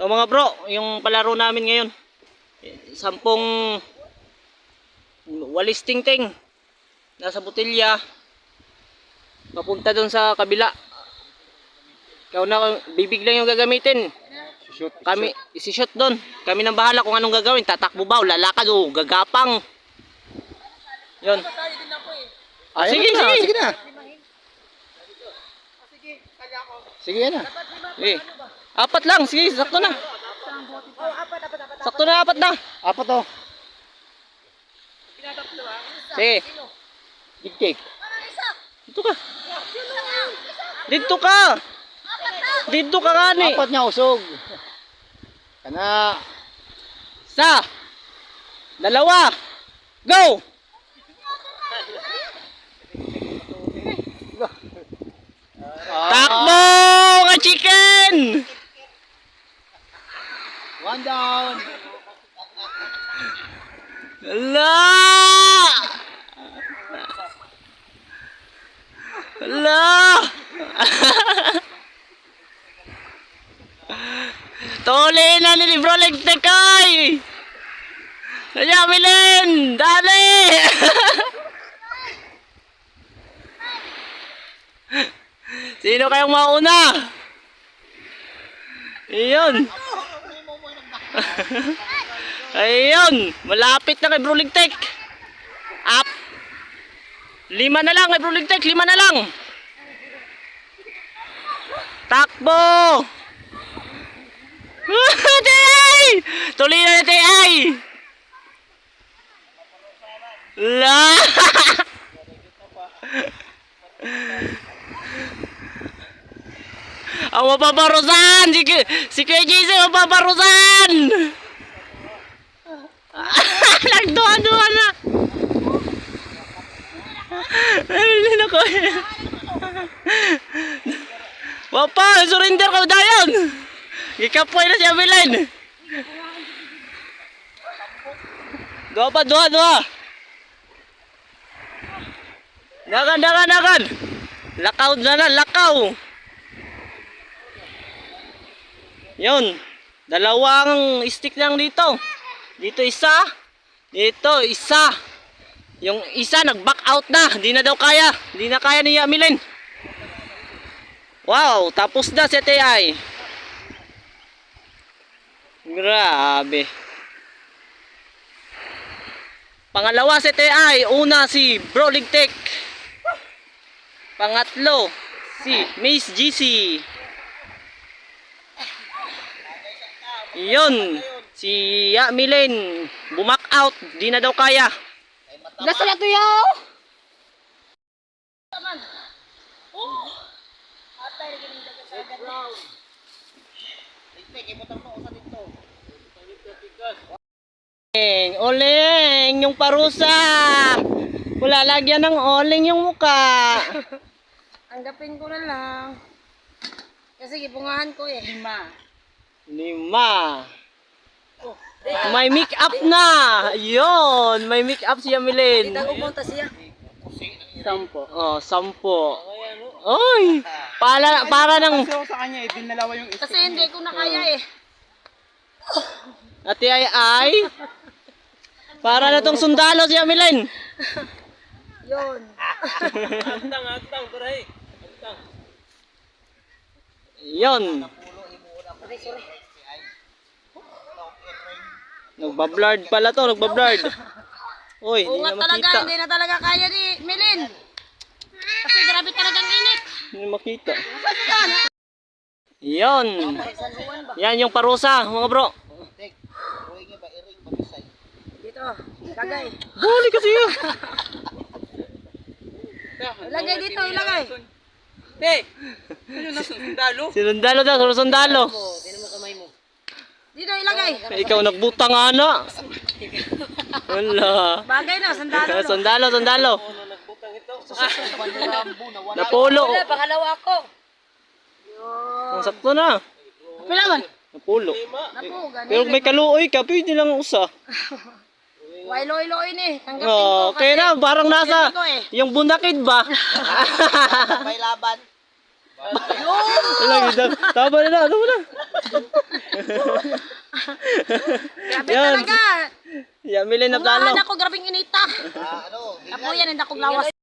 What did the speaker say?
So mga bro, yung palaro namin ngayon. Sampung walis ting-ting. Nasa botelya. Papunta doon sa kabila. Ikaw na, bibig lang yung gagamitin. Shoot. Kami, isi-shoot doon. Kami nang bahala kung anong gagawin. Tatakbo ba o lalakad o gagapang. Yun. Ay, Sige, sige, na, sige. sige na. Sige yan na. Eh, apat lang. Sige, sakto na. Sakto na, apat na. Apat to. Sige, Big cake. dito ka. Dito ka. Dito ka gani. Apat niya usog. Kana. Sa. Dalawa. Go! Takbo ka chicken! One down. Ala! Ala! Tuli na ni Bro Legtekay! Kaya Milen! Dali! Sino kayong mauna? Iyon! Ayun, malapit na kay Bro Ligtek. Up. Lima na lang kay Bro Ligtek, lima na lang. Takbo. Tay! Tuloy na natin ay. La. Ang mapaparusan! Si, si JC mapaparusan! Nagduwa-duwa na! Ay, nako. Wapa, surrender ka dayon! Gikapoy na si Amilen! Dua pa, dua, dua! Dagan, dagan, dagan! Lakaw na na, lakaw! Yun. Dalawang stick lang dito. Dito isa. Dito isa. Yung isa nag-back out na. Di na daw kaya. Di na kaya ni Yamilin. Wow. Tapos na si TI. Grabe. Pangalawa si TI. Una si Bro Ligtek. Pangatlo si Miss GC. Yun. Si Yamilin. Bumak out. Di na daw kaya. Nasa na to yaw? Oleng, oleng, yung parusa. Wala lagyan ng oleng yung muka. Anggapin ko na lang. Kasi gibungahan ko eh. Lima. Lima. May make up na. Yun, may make up si Yamilin. Kita ko punta siya. Sampo. Oh, sampo. Oy, para para ng sa kanya, eh, dinalawa yung Kasi hindi ko na kaya eh. Ate ay ay. Para na tong sundalo si Yamilin. Yun. Yun. Nagbablard pala to, nagbablard. Uy, hindi Ungat na talaga, makita. hindi na talaga kaya ni Melin. Kasi grabe talagang init. Hindi na makita. Yon. Yan yung parusa, mga bro. Dito, ilagay. Bali kasi yun. Ilagay dito, ilagay. Sinundalo daw, sino sundalo. Dito, ilagay. Ikaw nagbutang ana. Wala. Bagay na, sandalo. no? Sundalo, sundalo. Napulo. Pangalawa ko. Ang sakto na. Pila man? Napulo. Naku, ganun. Pero may kaluoy ka, pwede lang usa. Wailoy-loy ni. Tanggapin ko. Oh, kaya na, parang nasa, ko eh. yung bundakid ba? May laban. Wala, ganda. Tama na na, mo na. Grabe Yan. talaga. Yamili na talo. Bungahan ako, grabing inita. Ah, ano? Ako yan, hindi ako lawas.